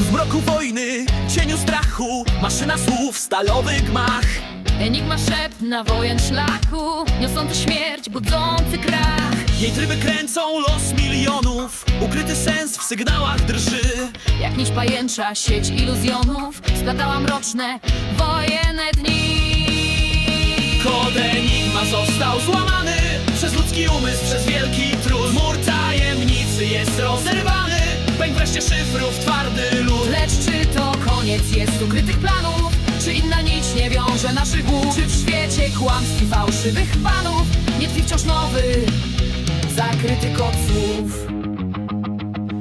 Znaku wojny, cieniu strachu Maszyna słów, stalowy gmach. Enigma szept na wojen szlaku Niosący śmierć, budzący krach. Jej tryby kręcą los milionów Ukryty sens w sygnałach drży. Jak nić pajęcza sieć iluzjonów Splatała mroczne, wojenne dni. Kod Enigma został złamany Przez ludzki umysł, przez wielki trud. Mur tajemnicy jest rozerwany Pęk wreszcie szyfrów, twardy koniec jest ukrytych planów? Czy inna nić nie wiąże naszych głów? Czy w świecie kłamstw i fałszywych panów Nie tkwi wciąż nowy, zakryty kod słów?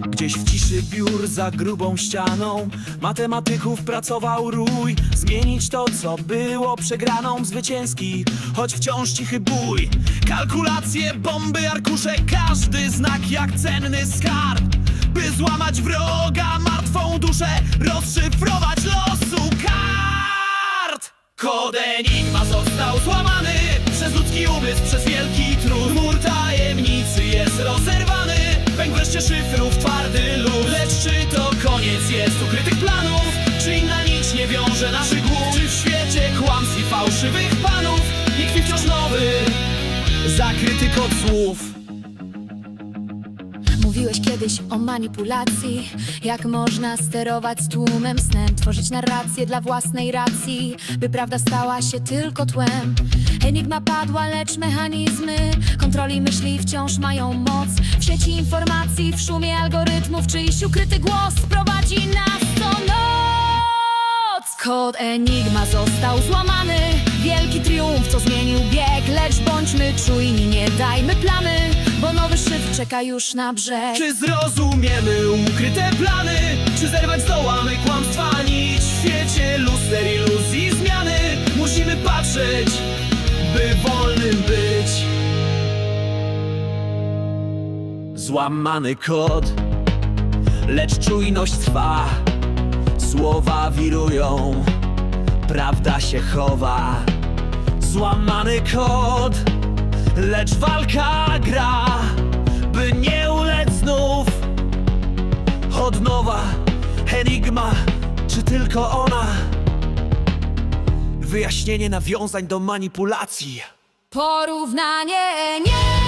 Gdzieś w ciszy biur za grubą ścianą Matematyków pracował rój Zmienić to, co było przegraną Zwycięski, choć wciąż cichy bój Kalkulacje, bomby, arkusze Każdy znak jak cenny skarb By złamać wroga, martwą duszę Rozszyfrować losu kart Kod Enigma został złamany Przez ludzki umysł, przez wielki trud Mur tajemnicy jest rozerwany Pęk wreszcie szyfrów, twardy lód Lecz czy to koniec jest ukrytych planów? Czy inna nić nie wiąże naszych głów? Czy w świecie kłamstw i fałszywych panów Nie tkwi wciąż nowy, zakryty kod słów? Mówiłeś kiedyś o manipulacji. Jak można sterować tłumem snem Tworzyć narrację dla własnej racji By prawda stała się tylko tłem? Enigma padła, lecz mechanizmy Kontroli myśli wciąż mają moc. W sieci informacji, w szumie algorytmów Czyjś ukryty głos prowadzi nas co noc. Kod Enigma został złamany. Wielki triumf, co zmienił bieg Lecz bądźmy czujni, nie dajmy plamy czeka już na brzeg. Czy zrozumiemy ukryte plany? Czy zerwać zdołamy kłamstwa nić? W świecie luster, iluzji, zmiany? Musimy patrzeć, by wolnym być. Złamany kod, lecz czujność trwa. Słowa wirują, prawda się chowa. Złamany kod, lecz walka gra Od nowa. Enigma, czy tylko ona? Wyjaśnienie nawiązań do manipulacji. Porównanie nie